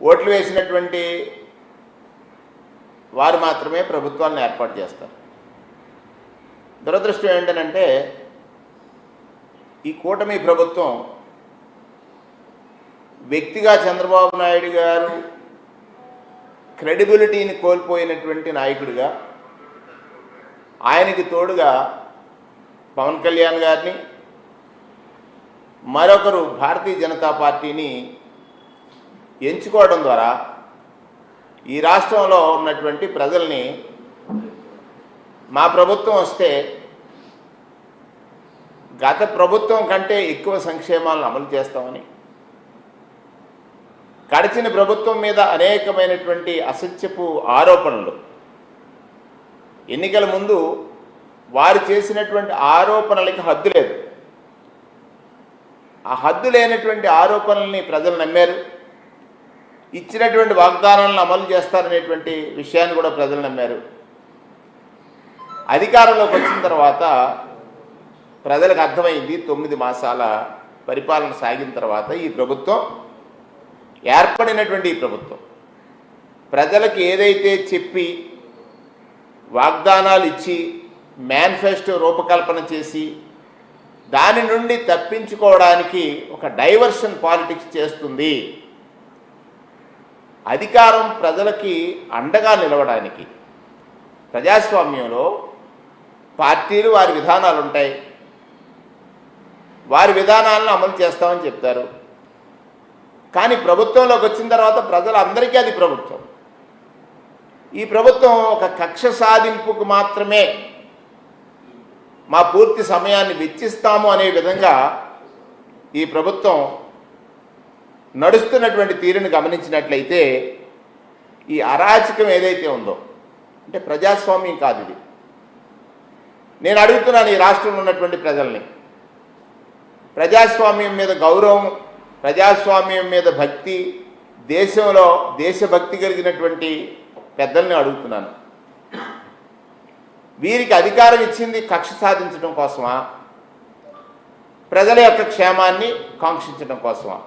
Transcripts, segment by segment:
ఓట్లు వేసినటువంటి వారు మాత్రమే ప్రభుత్వాలను ఏర్పాటు చేస్తారు. దురదృష్టం ఏంటంటే ఈ కూటమి ప్రభుత్వం వ్యక్తిగా చంద్రబాబు నాయుడు గారు క్రెడిబిలిటీని కోల్పోయినటువంటి నాయకుడిగా ఆయనకి తోడుగా పవన్ కళ్యాణ్ గారిని మరొకరు భారతీయ జనతా పార్టీని ఎంచుకోవడం ద్వారా ఈ రాష్ట్రంలో ఉన్నటువంటి ప్రజల్ని మా ప్రభుత్వం వస్తే గత ప్రభుత్వం కంటే ఎక్కువ సంక్షేమాలను అమలు చేస్తామని గడిచిన ప్రభుత్వం మీద అనేకమైనటువంటి అసత్యపు ఆరోపణలు. ఎన్నికల ముందు వారు చేసినటువంటి ఆరోపణలకి హద్దు లేదు. ఆ హద్దు లేనటువంటి ఆరోపణల్ని ప్రజలు నమ్మారు. ఇచ్చినటువంటి వాగ్దానాలను అమలు చేస్తారనేటువంటి విషయాన్ని కూడా ప్రజలు నమ్మారు. అధికారంలోకి వచ్చిన తర్వాత ప్రజలకు అర్థమైంది తొమ్మిది మాసాల పరిపాలన సాగిన తర్వాత ఈ ప్రభుత్వం ఏర్పడినటువంటి ఈ ప్రభుత్వం ప్రజలకు ఏదైతే చెప్పి వాగ్దానాలు ఇచ్చి మేనిఫెస్టో రూపకల్పన చేసి దాని నుండి తప్పించుకోవడానికి ఒక డైవర్షన్ పాలిటిక్స్ చేస్తుంది. అధికారం ప్రజలకి అండగా నిలవడానికి. ప్రజాస్వామ్యంలో పార్టీలు వారి విధానాలు ఉంటాయి వారి విధానాలను అమలు చేస్తామని చెప్తారు. కానీ ప్రభుత్వంలోకి వచ్చిన తర్వాత ప్రజలందరికీ అది ప్రభుత్వం. ఈ ప్రభుత్వం ఒక కక్ష సాధింపుకు మాత్రమే మా పూర్తి సమయాన్ని వెచ్చిస్తాము అనే విధంగా ఈ ప్రభుత్వం నడుస్తున్నటువంటి తీరును గమనించినట్లయితే ఈ అరాచకం ఏదైతే ఉందో అంటే ప్రజాస్వామ్యం కాదు ఇది. నేను అడుగుతున్నాను ఈ రాష్ట్రంలో ఉన్నటువంటి ప్రజల్ని. ప్రజాస్వామ్యం మీద గౌరవం ప్రజాస్వామ్యం మీద భక్తి దేశంలో దేశభక్తి కలిగినటువంటి పెద్దల్ని అడుగుతున్నాను. వీరికి అధికారం ఇచ్చింది కక్ష సాధించడం కోసమా? ప్రజల యొక్క క్షేమాన్ని కాంక్షించడం కోసమా?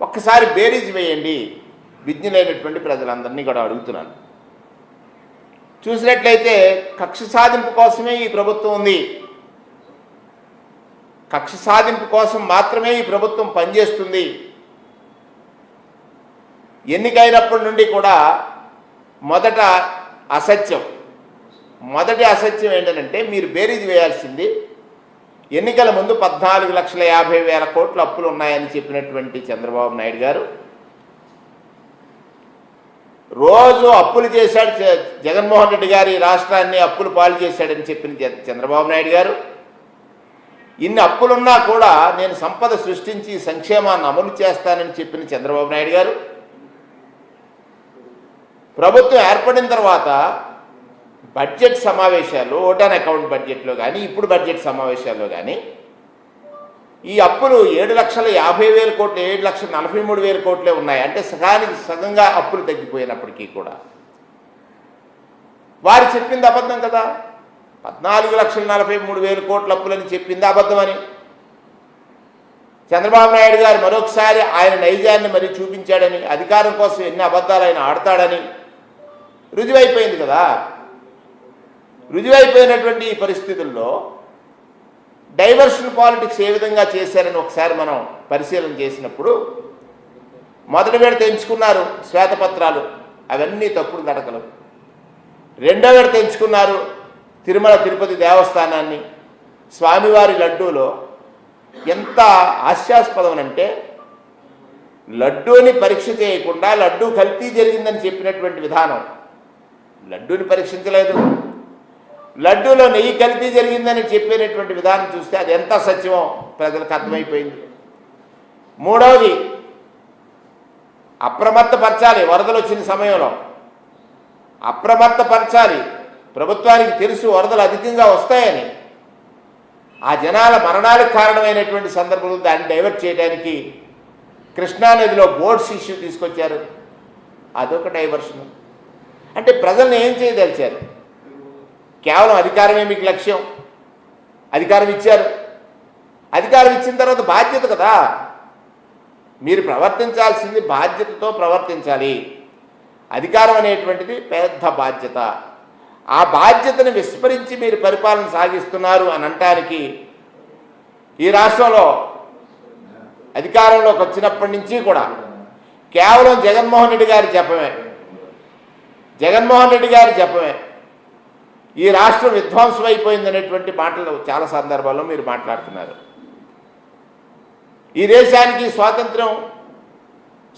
ఒక్కసారి బేరీజ్ వేయండి. విజ్ఞులైనటువంటి ప్రజలందరినీ కూడా అడుగుతున్నాను. చూసినట్లయితే కక్ష సాధింపు కోసమే ఈ ప్రభుత్వం ఉంది. కక్ష సాధింపు కోసం మాత్రమే ఈ ప్రభుత్వం పనిచేస్తుంది. ఎన్నికైనప్పటి నుండి కూడా మొదట అసత్యం. మొదటి అసత్యం ఏంటంటే మీరు బేరీజ్ వేయాల్సింది ఎన్నికల ముందు పద్నాలుగు లక్షల యాభై వేల కోట్ల అప్పులు ఉన్నాయని చెప్పినటువంటి చంద్రబాబు నాయుడు గారు రోజు అప్పులు చేశాడు జగన్మోహన్ రెడ్డి గారు ఈ రాష్ట్రాన్ని అప్పులు పాలు చేశాడని చెప్పిన చంద్రబాబు నాయుడు గారు. ఇన్ని అప్పులున్నా కూడా నేను సంపద సృష్టించి సంక్షేమాన్ని అమలు చేస్తానని చెప్పిన చంద్రబాబు నాయుడు గారు. ప్రభుత్వం ఏర్పడిన తర్వాత బడ్జెట్ సమావేశాలు ఓటాన్ అకౌంట్ బడ్జెట్లో కానీ ఇప్పుడు బడ్జెట్ సమావేశాల్లో కానీ ఈ అప్పులు ఏడు లక్షల యాభై వేల కోట్లు ఏడు లక్షల నలభై మూడు వేల కోట్లే ఉన్నాయి. అంటే సగానికి సగంగా అప్పులు తగ్గిపోయినప్పటికీ కూడా. వారు చెప్పింది అబద్ధం కదా. పద్నాలుగు లక్షల నలభై మూడు వేల కోట్ల అప్పులని చెప్పింది అబద్ధమని చంద్రబాబు నాయుడు గారు మరొకసారి ఆయన నైజాన్ని మరి చూపించాడని అధికారం కోసం ఎన్ని అబద్ధాలు ఆయన ఆడతాడని. రుజువైపోయింది కదా. రుజువైపోయినటువంటి ఈ పరిస్థితుల్లో డైవర్షన్ పాలిటిక్స్ ఏ విధంగా చేశారని ఒకసారి మనం పరిశీలన చేసినప్పుడు మొదటి విడత ఎంచుకున్నారు శ్వేతపత్రాలు. అవన్నీ తప్పుడు నడకలు. రెండో విడత ఎంచుకున్నారు తిరుమల తిరుపతి దేవస్థానాన్ని. స్వామివారి లడ్డూలో ఎంత హాస్యాస్పదం అంటే లడ్డూని పరీక్ష చేయకుండా లడ్డూ కల్తీ జరిగిందని చెప్పినటువంటి విధానం. లడ్డూని పరీక్షించలేదు. లడ్డూలో నెయ్యి కల్తీ జరిగిందని చెప్పేటటువంటి విధానం చూస్తే అది ఎంత సత్యమో ప్రజలకు అర్థమైపోయింది. మూడవది అప్రమత్తపరచాలి. వరదలు వచ్చిన సమయంలో అప్రమత్తపరచాలి. ప్రభుత్వానికి తెలుసు వరదలు అధికంగా వస్తాయని. ఆ జనాల మరణాలకు కారణమైనటువంటి సందర్భంలో దాన్ని డైవర్ట్ చేయడానికి కృష్ణానదిలో బోర్డ్స్ ఇష్యూ తీసుకొచ్చారు. అదొక డైవర్షన్. అంటే ప్రజల్ని ఏం చేయదలిచారు? కేవలం అధికారమే మీకు లక్ష్యం. అధికారం ఇచ్చారు. అధికారం ఇచ్చిన తర్వాత బాధ్యత కదా. మీరు ప్రవర్తించాల్సింది బాధ్యతతో ప్రవర్తించాలి. అధికారం అనేటువంటిది పెద్ద బాధ్యత. ఆ బాధ్యతను విస్మరించి మీరు పరిపాలన సాగిస్తున్నారు అని అనటానికి ఈ రాష్ట్రంలో అధికారంలోకి వచ్చినప్పటి నుంచి కూడా కేవలం జగన్మోహన్ రెడ్డి గారి చెప్పమే జగన్మోహన్ రెడ్డి గారి చెప్పమే ఈ రాష్ట్రం విధ్వంసం అయిపోయిందనేటువంటి మాటలు చాలా సందర్భాల్లో మీరు మాట్లాడుతున్నారు. ఈ దేశానికి స్వాతంత్రం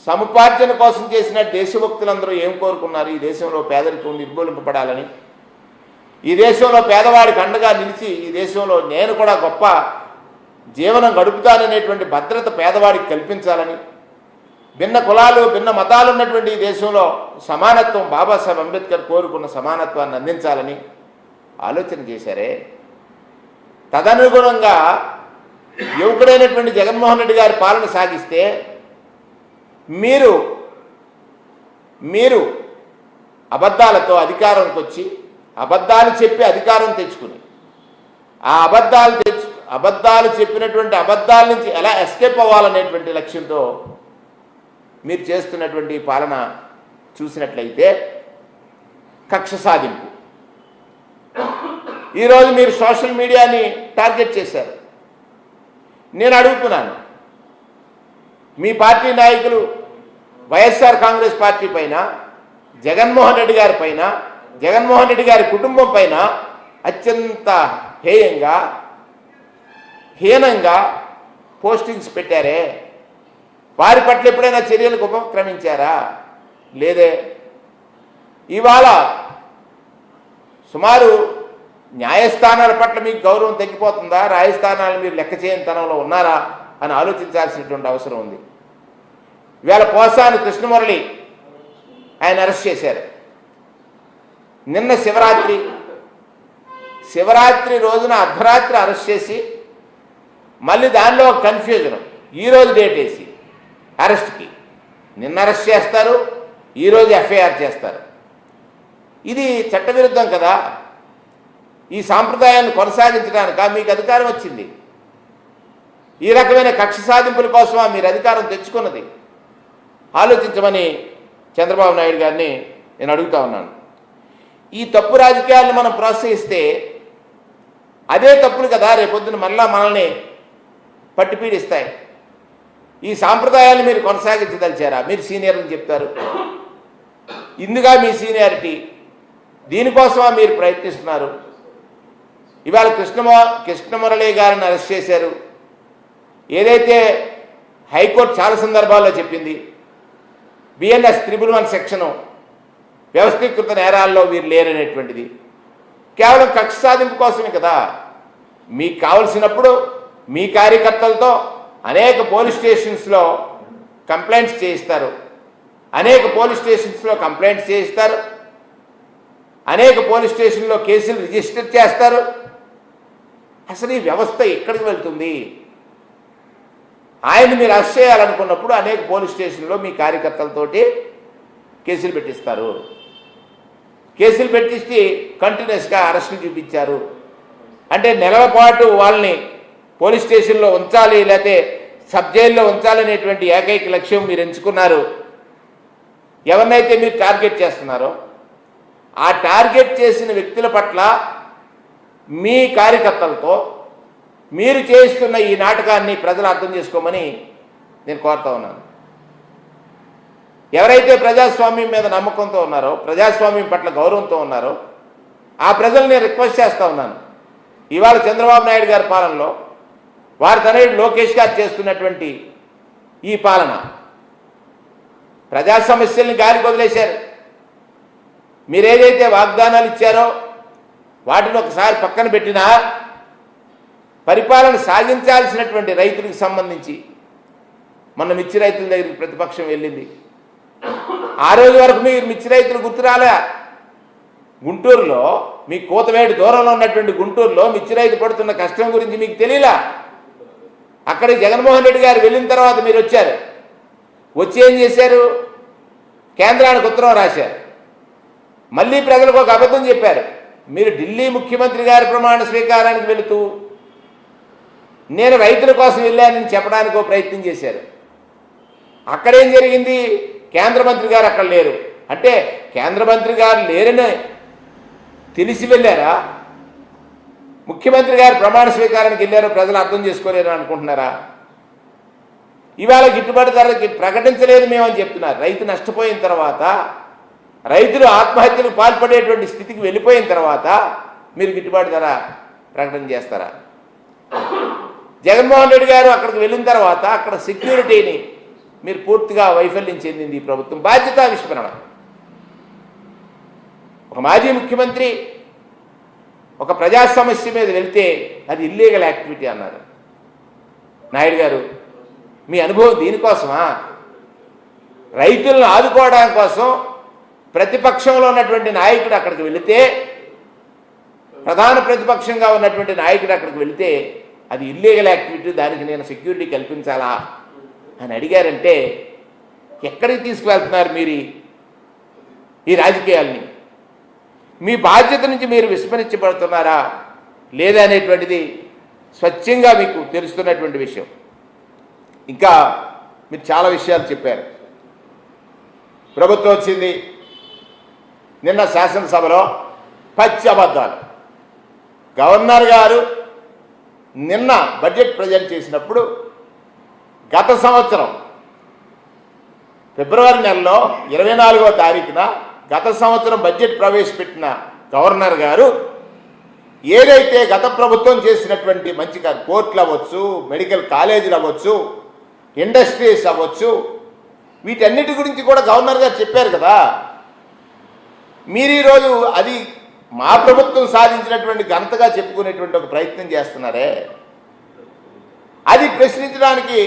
సముపార్జన కోసం చేసిన దేశభక్తులందరూ ఏం కోరుకున్నారు? ఈ దేశంలో పేదరికం నిర్మూలింపబడాలని. ఈ దేశంలో పేదవాడికి అండగా నిలిచి ఈ దేశంలో నేను కూడా గొప్ప జీవనం గడుపుతాననేటువంటి భద్రత పేదవాడికి కల్పించాలని. భిన్న కులాలు భిన్న మతాలు ఉన్నటువంటి ఈ దేశంలో సమానత్వం బాబాసాహెబ్ అంబేద్కర్ కోరుకున్న సమానత్వాన్ని అందించాలని. ఆలోచన చేశారే? తదనుగుణంగా యువకుడైనటువంటి జగన్మోహన్ రెడ్డి గారి పాలన సాగిస్తే మీరు మీరు అబద్ధాలతో అధికారంకి వచ్చి అబద్ధాలు చెప్పి అధికారం తెచ్చుకుని ఆ అబద్ధాలు తెచ్చు అబద్ధాలు చెప్పినటువంటి అబద్ధాల నుంచి ఎలా ఎస్కేప్ అవ్వాలనేటువంటి లక్ష్యంతో మీరు చేస్తున్నటువంటి పాలన చూసినట్లయితే కక్ష సాధింపు. ఈరోజు మీరు సోషల్ మీడియాని టార్గెట్ చేశారు. నేను అడుగుతున్నాను. మీ పార్టీ నాయకులు వైఎస్ఆర్ కాంగ్రెస్ పార్టీ పైన జగన్మోహన్ రెడ్డి గారి పైన జగన్మోహన్ రెడ్డి గారి కుటుంబం పైన అత్యంత హేయంగా హీనంగా పోస్టింగ్స్ పెట్టారే. వారి పట్ల ఎప్పుడైనా చర్యలకు ఉపక్రమించారా? లేదే. ఇవాళ సుమారు న్యాయస్థానాల పట్ల మీకు గౌరవం తగ్గిపోతుందా? న్యాయస్థానాలు మీరు లెక్క చేయని తనంలో ఉన్నారా? అని ఆలోచించాల్సినటువంటి అవసరం ఉంది. ఇవాళ పోసాని కృష్ణమురళి ఆయన అరెస్ట్ చేశారు. నిన్న శివరాత్రి శివరాత్రి రోజున అర్ధరాత్రి అరెస్ట్ చేసి మళ్ళీ దానిలో ఒక కన్ఫ్యూజన్ ఈరోజు డేట్ వేసి అరెస్ట్కి నిన్న అరెస్ట్ చేస్తారు ఈరోజు ఎఫ్ఐఆర్ చేస్తారు. ఇది చట్టవిరుద్ధం కదా? ఈ సాంప్రదాయాన్ని కొనసాగించడానిక? మీకు అధికారం వచ్చింది. ఈ రకమైన కక్ష సాధింపుల కోసమా మీరు అధికారం తెచ్చుకున్నది? ఆలోచించమని చంద్రబాబు నాయుడు గారిని నేను అడుగుతా ఉన్నాను. ఈ తప్పు రాజకీయాలను మనం ప్రోత్సహిస్తే అదే తప్పులు కదా రేపొద్దున మళ్ళా మనల్ని పట్టిపీడిస్తాయి ఈ సాంప్రదాయాలు మీరు కొనసాగించదలిచారా? మీరు సీనియర్ అని చెప్తారు. ఇందుగా మీ సీనియారిటీ. దీనికోసమా మీరు ప్రయత్నిస్తున్నారు? ఇవాళ కృష్ణమ కృష్ణమురళి గారిని అరెస్ట్ చేశారు. ఏదైతే హైకోర్టు చాలా సందర్భాల్లో చెప్పింది బిఎన్ఎస్ త్రిబుల్ వన్ సెక్షను వ్యవస్థీకృత నేరాల్లో వీరు లేరనేటువంటిది. కేవలం కక్ష సాధింపు కోసమే కదా. మీకు కావలసినప్పుడు మీ కార్యకర్తలతో అనేక పోలీస్ స్టేషన్స్లో కంప్లైంట్స్ చేయిస్తారు. అనేక పోలీస్ స్టేషన్స్లో కంప్లైంట్స్ చేయిస్తారు. అనేక పోలీస్ స్టేషన్లో కేసులు రిజిస్టర్ చేస్తారు. అసలు ఈ వ్యవస్థ ఎక్కడికి వెళ్తుంది? ఆయన మీరు అరెస్ట్ చేయాలనుకున్నప్పుడు అనేక పోలీస్ స్టేషన్లో మీ కార్యకర్తలతోటి కేసులు పెట్టిస్తారు. కేసులు పెట్టిస్తే కంటిన్యూస్గా అరెస్టులు చూపించారు. అంటే నెలల పాటు వాళ్ళని పోలీస్ స్టేషన్లో ఉంచాలి లేకపోతే సబ్ జైల్లో ఉంచాలనేటువంటి ఏకైక లక్ష్యం మీరు ఎంచుకున్నారు. ఎవరినైతే మీరు టార్గెట్ చేస్తున్నారో ఆ టార్గెట్ చేసిన వ్యక్తుల పట్ల మీ కార్యకర్తలతో మీరు చేస్తున్న ఈ నాటకాన్ని ప్రజలు అర్థం చేసుకోమని నేను కోరుతా ఉన్నాను. ఎవరైతే ప్రజాస్వామ్యం మీద నమ్మకంతో ఉన్నారో ప్రజాస్వామ్యం పట్ల గౌరవంతో ఉన్నారో ఆ ప్రజల్ని నేను రిక్వెస్ట్ చేస్తూ ఉన్నాను. ఇవాళ చంద్రబాబు నాయుడు గారి పాలనలో వారి తనయుడు లోకేష్ గారు చేస్తున్నటువంటి ఈ పాలన ప్రజా సమస్యల్ని గాలి వదిలేశారు. మీరేదైతే వాగ్దానాలు ఇచ్చారో వాటిని ఒకసారి పక్కన పెట్టినా పరిపాలన సాగించాల్సినటువంటి రైతులకు సంబంధించి మొన్న మిర్చి రైతుల దగ్గరికి ప్రతిపక్షం వెళ్ళింది. ఆ రోజు వరకు మీరు మిర్చి రైతులు గుర్తురాలే గుంటూరులో మీ కూతవేడి దూరంలో ఉన్నటువంటి గుంటూరులో మిర్చి రైతు పడుతున్న కష్టం గురించి మీకు తెలియలా? అక్కడికి జగన్మోహన్ రెడ్డి గారు వెళ్ళిన తర్వాత మీరు వచ్చారు. వచ్చి ఏం చేశారు? కేంద్రానికి ఉత్తరం రాశారు. మళ్ళీ ప్రజలకు ఒక అబద్ధం చెప్పారు. మీరు ఢిల్లీ ముఖ్యమంత్రి గారి ప్రమాణ స్వీకారానికి వెళుతూ నేను రైతుల కోసం వెళ్ళానని చెప్పడానికి ఒక ప్రయత్నం చేశారు. అక్కడేం జరిగింది? కేంద్ర మంత్రి గారు అక్కడ లేరు. అంటే కేంద్ర మంత్రి గారు లేరని తెలిసి వెళ్ళారా? ముఖ్యమంత్రి గారు ప్రమాణ స్వీకారానికి వెళ్ళారో ప్రజలు అర్థం చేసుకోలేరు అనుకుంటున్నారా? ఇవాళ గిట్టుబాటు ధరకి ప్రకటించలేదు మేమని చెప్తున్నారు. రైతు నష్టపోయిన తర్వాత రైతులు ఆత్మహత్యలకు పాల్పడేటువంటి స్థితికి వెళ్ళిపోయిన తర్వాత మీరు గిట్టుబాటు ధర ప్రకటన చేస్తారా? జగన్మోహన్ రెడ్డి గారు అక్కడికి వెళ్ళిన తర్వాత అక్కడ సెక్యూరిటీని మీరు పూర్తిగా వైఫల్యం చెందింది ఈ ప్రభుత్వం. బాధ్యత విస్మరణ. ఒక మాజీ ముఖ్యమంత్రి ఒక ప్రజా సమస్య మీద వెళ్తే అది ఇల్లీగల్ యాక్టివిటీ అన్నారు. నాయుడు గారు మీ అనుభవం దీనికోసమా? రైతులను ఆదుకోవడం కోసం ప్రతిపక్షంలో ఉన్నటువంటి నాయకుడు అక్కడికి వెళితే ప్రధాన ప్రతిపక్షంగా ఉన్నటువంటి నాయకుడు అక్కడికి వెళితే అది ఇల్లీగల్ యాక్టివిటీ దానికి నేను సెక్యూరిటీ కల్పించాలా? అని అడిగారంటే ఎక్కడికి తీసుకువెళ్తున్నారు మీరు ఈ- రాజకీయాల్ని? మీ బాధ్యత నుంచి మీరు విస్మరించబడుతున్నారా? లేదా అనేటువంటిది స్వచ్ఛంగా మీకు తెలుస్తున్నటువంటి విషయం. ఇంకా మీరు చాలా విషయాలు చెప్పారు. ప్రభుత్వం వచ్చింది. నిన్న శాసనసభలో పచ్చి అబద్ధాలు. గవర్నర్ గారు నిన్న బడ్జెట్ ప్రజెంట్ చేసినప్పుడు గత సంవత్సరం ఫిబ్రవరి నెలలో ఇరవై నాలుగో తారీఖున గత సంవత్సరం బడ్జెట్ ప్రవేశపెట్టిన గవర్నర్ గారు ఏదైతే గత ప్రభుత్వం చేసినటువంటి మంచి కోర్టులు అవ్వచ్చు మెడికల్ కాలేజీలు అవ్వచ్చు ఇండస్ట్రీస్ అవ్వచ్చు వీటన్నిటి గురించి కూడా గవర్నర్ గారు చెప్పారు కదా. మీరు ఈరోజు అది మా ప్రభుత్వం సాధించినటువంటి ఘనతగా చెప్పుకునేటువంటి ఒక ప్రయత్నం చేస్తున్నారే? అది ప్రశ్నించడానికి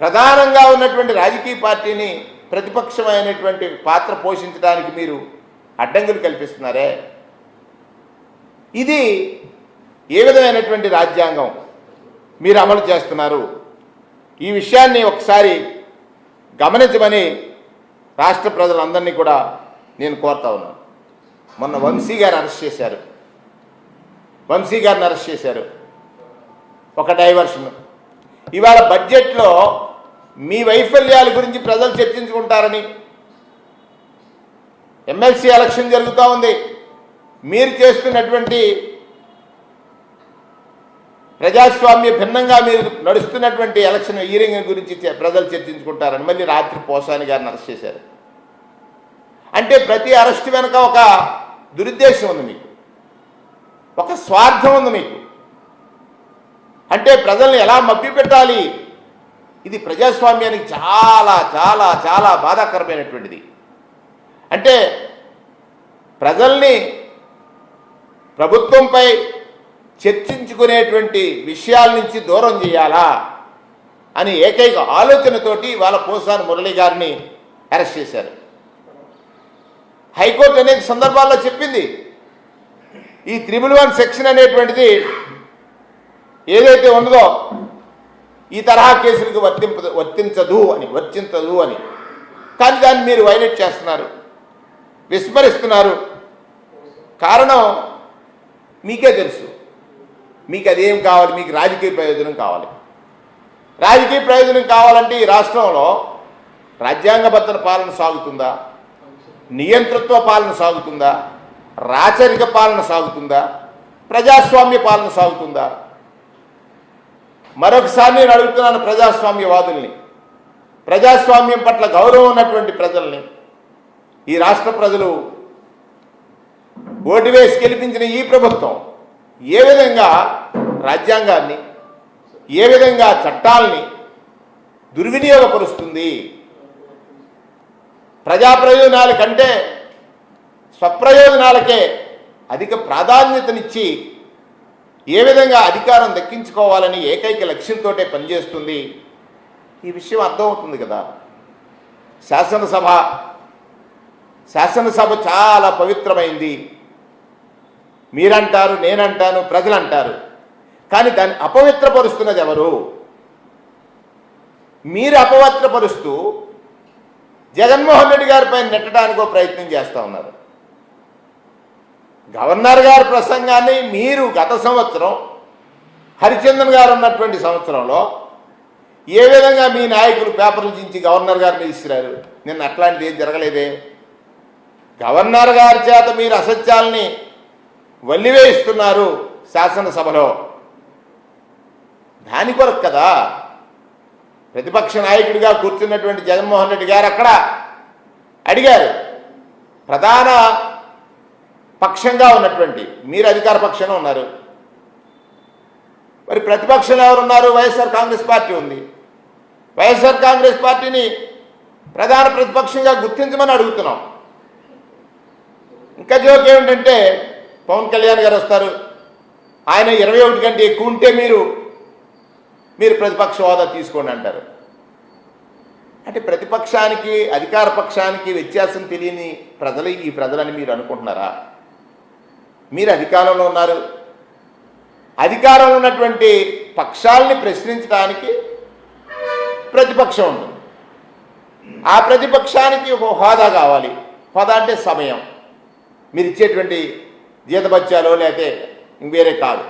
ప్రధానంగా ఉన్నటువంటి రాజకీయ పార్టీని ప్రతిపక్షమైనటువంటి పాత్ర పోషించడానికి మీరు అడ్డంకులు కల్పిస్తున్నారే? ఇది ఏ విధమైనటువంటి రాజ్యాంగం మీరు అమలు చేస్తున్నారు? ఈ విషయాన్ని ఒకసారి గమనించమని రాష్ట్ర ప్రజలందరినీ కూడా నేను కోరుతా ఉన్నాను మొన్న వంశీ గారు అరెస్ట్ చేశారు. వంశీ గారిని అరెస్ట్ చేశారు. ఒక డైవర్షన్. ఇవాళ బడ్జెట్లో మీ వైఫల్యాల గురించి ప్రజలు చర్చించుకుంటారని ఎమ్మెల్సీ ఎలక్షన్ జరుగుతూ ఉంది. మీరు చేస్తున్నటువంటి ప్రజాస్వామ్య భిన్నంగా మీరు నడుస్తున్నటువంటి ఎలక్షన్ హీరింగ్ గురించి చే- ప్రజలు చర్చించుకుంటారని మళ్ళీ రాత్రి పోసాని గారిని అరెస్ట్ చేశారు. అంటే ప్రతి అరెస్ట్ వెనుక ఒక దురుద్దేశం ఉంది మీకు. ఒక స్వార్థం ఉంది మీకు. అంటే ప్రజల్ని ఎలా మభ్యపెట్టాలి ఇది ప్రజాస్వామ్యానికి చాలా చాలా చాలా బాధాకరమైనటువంటిది. అంటే ప్రజల్ని ప్రభుత్వంపై చర్చించుకునేటువంటి విషయాల నుంచి దూరం చేయాలా అని ఏకైక ఆలోచనతోటి వాళ్ళ పోసాని మురళి గారిని అరెస్ట్ చేశారు. హైకోర్టు అనేక సందర్భాల్లో చెప్పింది. ఈ త్రిబుల్ వన్ సెక్షన్ అనేటువంటిది ఏదైతే ఉన్నదో ఈ తరహా కేసులకు వర్తింప వర్తించదు అని వర్తించదు అని. కానీ దాన్ని మీరు వైలేట్ చేస్తున్నారు. విస్మరిస్తున్నారు. కారణం మీకే తెలుసు. మీకు అదేం కావాలి? మీకు రాజకీయ ప్రయోజనం కావాలి. రాజకీయ ప్రయోజనం కావాలంటే ఈ రాష్ట్రంలో రాజ్యాంగబద్ధ పాలన సాగుతుందా? నియంతృత్వ పాలన సాగుతుందా? రాచరిక పాలన సాగుతుందా? ప్రజాస్వామ్య పాలన సాగుతుందా? మరొకసారి నేను అడుగుతున్నాను ప్రజాస్వామ్యవాదుల్ని. ప్రజాస్వామ్యం పట్ల గౌరవం ఉన్నటువంటి ప్రజల్ని. ఈ రాష్ట్ర ప్రజలు ఓటు వేసి గెలిపించిన ఈ ప్రభుత్వం ఏ విధంగా రాజ్యాంగాన్ని ఏ విధంగా చట్టాల్ని దుర్వినియోగపరుస్తుంది? ప్రజా ప్రయోజనాల కంటే స్వప్రయోజనాలకే అధిక ప్రాధాన్యతనిచ్చి ఏ విధంగా అధికారం దక్కించుకోవాలని ఏకైక లక్ష్యంతో పనిచేస్తుంది ఈ విషయం అర్థమవుతుంది కదా. శాసనసభ శాసనసభ చాలా పవిత్రమైంది. మీరంటారు నేనంటాను ప్రజలు అంటారు కానీ దాన్ని అపవిత్రపరుస్తున్నది ఎవరు? మీరు అపవిత్రపరుస్తూ జగన్మోహన్ రెడ్డి గారిపై నెట్టడానికో ప్రయత్నం చేస్తూ ఉన్నారు. గవర్నర్ గారి ప్రసంగాన్ని మీరు గత సంవత్సరం హరిచందన్ గారు ఉన్నటువంటి సంవత్సరంలో ఏ విధంగా మీ నాయకులు పేపర్లు చించి గవర్నర్ గారిని ఇస్తున్నారు? నిన్న అట్లాంటిది ఏం జరగలేదే? గవర్నర్ గారి చేత మీరు అసత్యాల్ని వల్లివేయిస్తున్నారు శాసనసభలో. దాని కొరకు కదా ప్రతిపక్ష నాయకుడిగా కూర్చున్నటువంటి జగన్మోహన్ రెడ్డి గారు అక్కడ అడిగారు. ప్రధాన పక్షంగా ఉన్నటువంటి మీరు అధికార పక్షంలో ఉన్నారు. మరి ప్రతిపక్షంలో ఎవరున్నారు వైఎస్ఆర్ కాంగ్రెస్ పార్టీ ఉంది. వైఎస్ఆర్ కాంగ్రెస్ పార్టీని ప్రధాన ప్రతిపక్షంగా గుర్తించమని అడుగుతున్నాం. ఇంకా జోక్ ఏమిటంటే పవన్ కళ్యాణ్ గారు వస్తారు. ఆయన ఇరవై ఒకటి కంటే ఎక్కువ ఉంటే మీరు మీరు ప్రతిపక్ష హోదా తీసుకోండి అంటారు. అంటే ప్రతిపక్షానికి అధికార పక్షానికి వ్యత్యాసం తెలియని ప్రజలు ఈ ప్రజలని మీరు అనుకుంటున్నారా? మీరు అధికారంలో ఉన్నారు. అధికారంలో ఉన్నటువంటి పక్షాలని ప్రశ్నించడానికి ప్రతిపక్షం ఉంటుంది. ఆ ప్రతిపక్షానికి ఒక హోదా కావాలి. హోదా అంటే సమయం. మీరు ఇచ్చేటువంటి జీతభత్యాలు లేకపోతే వేరే కాదు.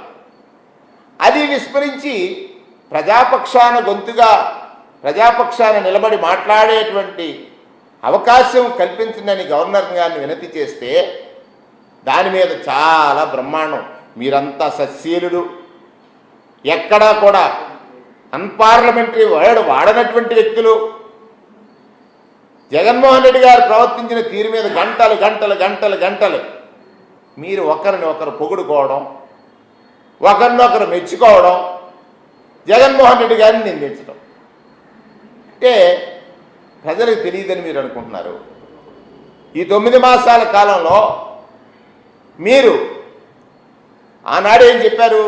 అది విస్మరించి ప్రజాపక్షాన గొంతుగా ప్రజాపక్షాన నిలబడి మాట్లాడేటువంటి అవకాశం కల్పించిందని గవర్నర్ గారిని వినతి చేస్తే దాని మీద చాలా బ్రహ్మాండం. మీరంతా సస్యలుడు ఎక్కడా కూడా అన్పార్లమెంటరీ వర్డ్ వాడనటువంటి వ్యక్తులు. జగన్మోహన్ రెడ్డి గారు ప్రవర్తించిన తీరు మీద గంటలు గంటలు గంటలు గంటలు మీరు ఒకరిని ఒకరు పొగుడుకోవడం ఒకరినొకరు మెచ్చుకోవడం జగన్మోహన్ రెడ్డి గారిని నిందించడం అంటే ప్రజలకు తెలియదని మీరు అనుకుంటున్నారు. ఈ తొమ్మిది మాసాల కాలంలో మీరు ఆనాడు ఏం చెప్పారు?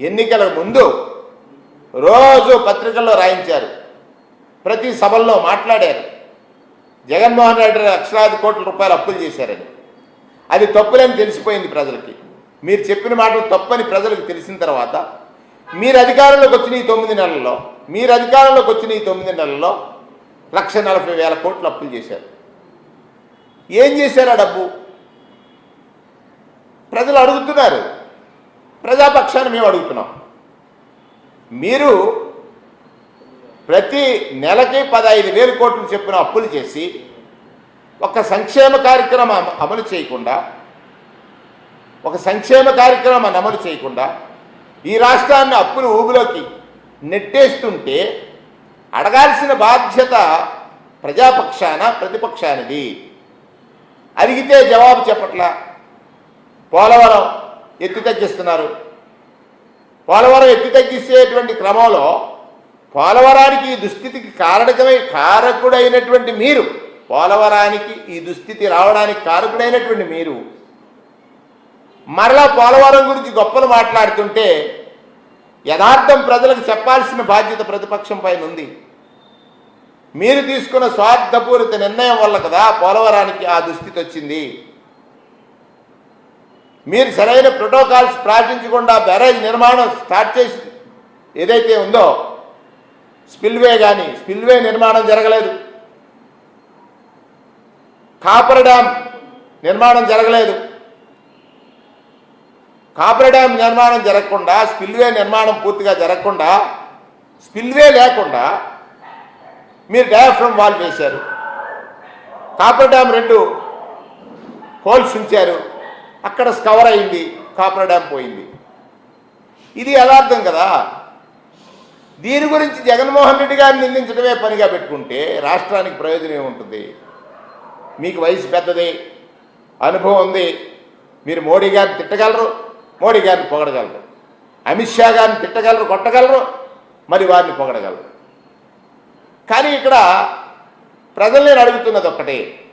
ఎన్నికల ముందు రోజు పత్రికల్లో రాయించారు. ప్రతి సభల్లో మాట్లాడారు. జగన్మోహన్ రెడ్డి లక్షలాది కోట్ల రూపాయలు అప్పులు చేశారని. అది తప్పులని తెలిసిపోయింది ప్రజలకి. మీరు చెప్పిన మాటలు తప్పని ప్రజలకు తెలిసిన తర్వాత మీరు అధికారంలోకి వచ్చిన ఈ తొమ్మిది నెలల్లో మీరు అధికారంలోకి వచ్చిన ఈ తొమ్మిది నెలల్లో లక్ష నలభై వేల కోట్లు అప్పులు చేశారు. ఏం చేశారు ఆ డబ్బు? ప్రజలు అడుగుతున్నారు. ప్రజాపక్షాన్ని మేము అడుగుతున్నాం. మీరు ప్రతి నెలకి పదహైదు వేలు కోట్లు చెప్పిన అప్పులు చేసి ఒక సంక్షేమ కార్యక్రమం అమలు చేయకుండా ఒక సంక్షేమ కార్యక్రమాన్ని అమలు చేయకుండా ఈ రాష్ట్రాన్ని అప్పుల ఊబిలోకి నెట్టేస్తుంటే అడగాల్సిన బాధ్యత ప్రజాపక్షాన ప్రతిపక్షానిది? అడిగితే జవాబు చెప్పట్లా? పోలవరం ఎత్తి తగ్గిస్తున్నారు. పోలవరం ఎత్తి తగ్గించేటువంటి క్రమంలో పోలవరానికి ఈ దుస్థితికి కారణకమై కారకుడైనటువంటి మీరు పోలవరానికి ఈ దుస్థితి రావడానికి కారకుడైనటువంటి మీరు మరలా పోలవరం గురించి గొప్పలు మాట్లాడుతుంటే యథార్థం ప్రజలకు చెప్పాల్సిన బాధ్యత ప్రతిపక్షం పైన ఉంది. మీరు తీసుకున్న స్వార్థపూరిత నిర్ణయం వల్ల కదా పోలవరానికి ఆ దుస్థితి వచ్చింది. మీరు సరైన ప్రోటోకాల్స్ పాటించకుండా బ్యారేజ్ నిర్మాణం స్టార్ట్ చేసి ఏదైతే ఉందో స్పిల్వే కానీ స్పిల్వే నిర్మాణం జరగలేదు. కాపర్ డ్యామ్ నిర్మాణం జరగలేదు. కాపర్ డ్యామ్ నిర్మాణం జరగకుండా స్పిల్వే నిర్మాణం పూర్తిగా జరగకుండా స్పిల్వే లేకుండా మీరు డయాఫ్రమ్ వాల్ వేశారు. కాపర్ డ్యామ్ రెండు హోల్స్ ఉంచారు. అక్కడ స్కవర్ అయింది కాపర్ డ్యామ్ పోయింది. ఇది యథార్థం కదా? దీని గురించి జగన్మోహన్ రెడ్డి గారిని నిందించడమే పనిగా పెట్టుకుంటే రాష్ట్రానికి ప్రయోజనం ఏముంటుంది? మీకు వయసు పెద్దది అనుభవం ఉంది. మీరు మోడీ గారిని తిట్టగలరు. మోడీ గారిని పొగడగలరు. అమిత్ షా గారిని తిట్టగలరు కొట్టగలరు మరి వారిని పొగడగలరు. కానీ ఇక్కడ ప్రజలు నేను అడుగుతున్నది ఒక్కటే.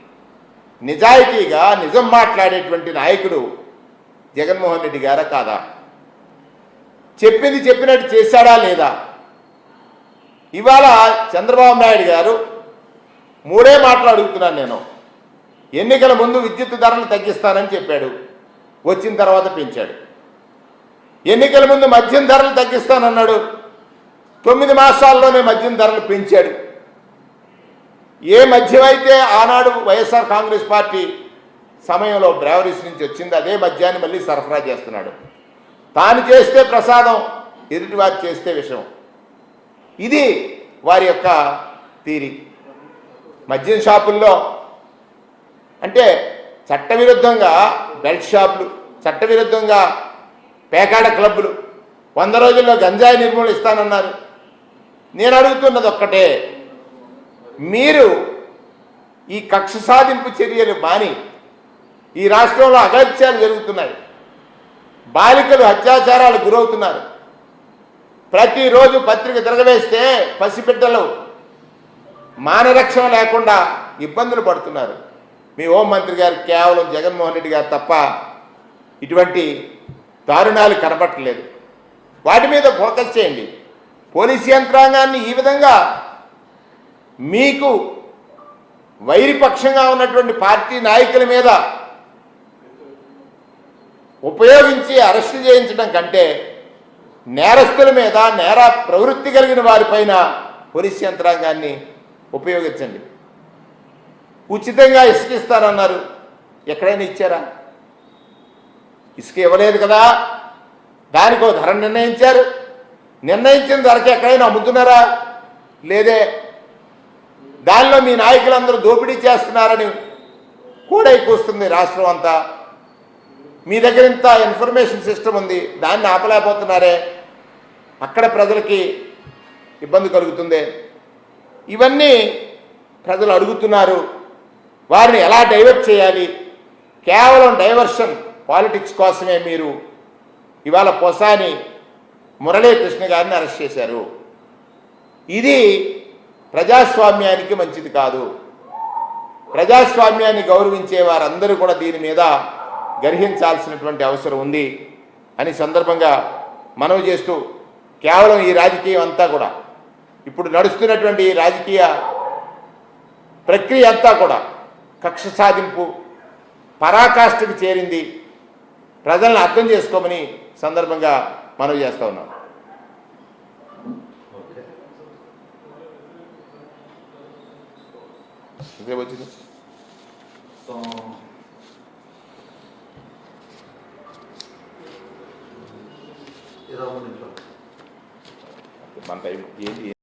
నిజాయితీగా నిజం మాట్లాడేటువంటి నాయకుడు జగన్మోహన్ రెడ్డి గారా కాదా? చెప్పింది చెప్పినట్టు చేశాడా లేదా? ఇవాళ చంద్రబాబు నాయుడు గారు మూడే మాటలు అడుగుతున్నాను నేను. ఎన్నికల ముందు విద్యుత్ ధరలు తగ్గిస్తానని చెప్పాడు. వచ్చిన తర్వాత పెంచాడు. ఎన్నికల ముందు మద్యం ధరలు తగ్గిస్తానన్నాడు. తొమ్మిది మాసాల్లోనే మద్యం ధరలు పెంచాడు. ఏ మద్యం అయితే ఆనాడు వైఎస్ఆర్ కాంగ్రెస్ పార్టీ సమయంలో డ్రైవరీస్ నుంచి వచ్చింది అదే మద్యాన్ని మళ్ళీ సరఫరా చేస్తున్నాడు. తాను చేస్తే ప్రసాదం ఎదుటివారు చేస్తే విషయం ఇది వారి యొక్క తీరి. మద్యం షాపుల్లో అంటే చట్టవిరుద్ధంగా బెల్ట్ షాపులు చట్టవిరుద్ధంగా పేకాడ క్లబ్బులు. వంద రోజుల్లో గంజాయి నిర్మూలన ఇస్తానన్నారు. నేను అడుగుతున్నది ఒక్కటే. మీరు ఈ కక్ష సాధింపు చర్యలు మాని ఈ రాష్ట్రంలో అగత్యాలు జరుగుతున్నాయి. బాలికలు అత్యాచారాలు గురవుతున్నారు. ప్రతిరోజు పత్రిక తిరగవేస్తే పసిబిడ్డలు మానరక్షణ లేకుండా ఇబ్బందులు పడుతున్నారు. మీ హోంమంత్రి గారు కేవలం జగన్మోహన్ రెడ్డి గారు తప్ప ఇటువంటి దారుణాలు కనబట్టలేదు. వాటి మీద ఫోకస్ చేయండి. పోలీస్ యంత్రాంగాన్ని ఈ విధంగా మీకు వైరిపక్షంగా ఉన్నటువంటి పార్టీ నాయకుల మీద ఉపయోగించి అరెస్టు చేయించడం కంటే నేరస్తుల మీద నేర ప్రవృత్తి కలిగిన వారిపైన పోలీస్ యంత్రాంగాన్ని ఉపయోగించండి. ఉచితంగా ఇసుకిస్తారన్నారు. ఎక్కడైనా ఇచ్చారా? ఇసుక ఇవ్వలేదు కదా. దానికి ఒక ధర నిర్ణయించారు. నిర్ణయించిన ధరకి ఎక్కడైనా అమ్ముతున్నారా? లేదే. దానిలో మీ నాయకులందరూ దోపిడీ చేస్తున్నారని కూడా కూస్తుంది రాష్ట్రం అంతా. మీ దగ్గర ఇంత ఇన్ఫర్మేషన్ సిస్టమ్ ఉంది దాన్ని ఆపలేకపోతున్నారే. అక్కడ ప్రజలకి ఇబ్బంది కలుగుతుంది. ఇవన్నీ ప్రజలు అడుగుతున్నారు. వారిని ఎలా డైవర్ట్ చేయాలి? కేవలం డైవర్షన్ పాలిటిక్స్ కోసమే మీరు ఇవాళ పొసాని మురళీకృష్ణ గారిని అరెస్ట్ చేశారు. ఇది ప్రజాస్వామ్యానికి మంచిది కాదు. ప్రజాస్వామ్యాన్ని గౌరవించే వారందరూ కూడా దీని మీద గర్హించాల్సినటువంటి అవసరం ఉంది అని సందర్భంగా మనవి చేస్తూ కేవలం ఈ రాజకీయం అంతా కూడా ఇప్పుడు నడుస్తున్నటువంటి ఈ రాజకీయ ప్రక్రియ అంతా కూడా కక్ష సాధింపు పరాకాష్ఠకు చేరింది ప్రజలను అర్థం చేసుకోమని సందర్భంగా మనవి చేస్తా ఉన్నాం. వచ్చింది. మన టైం ఏంటి?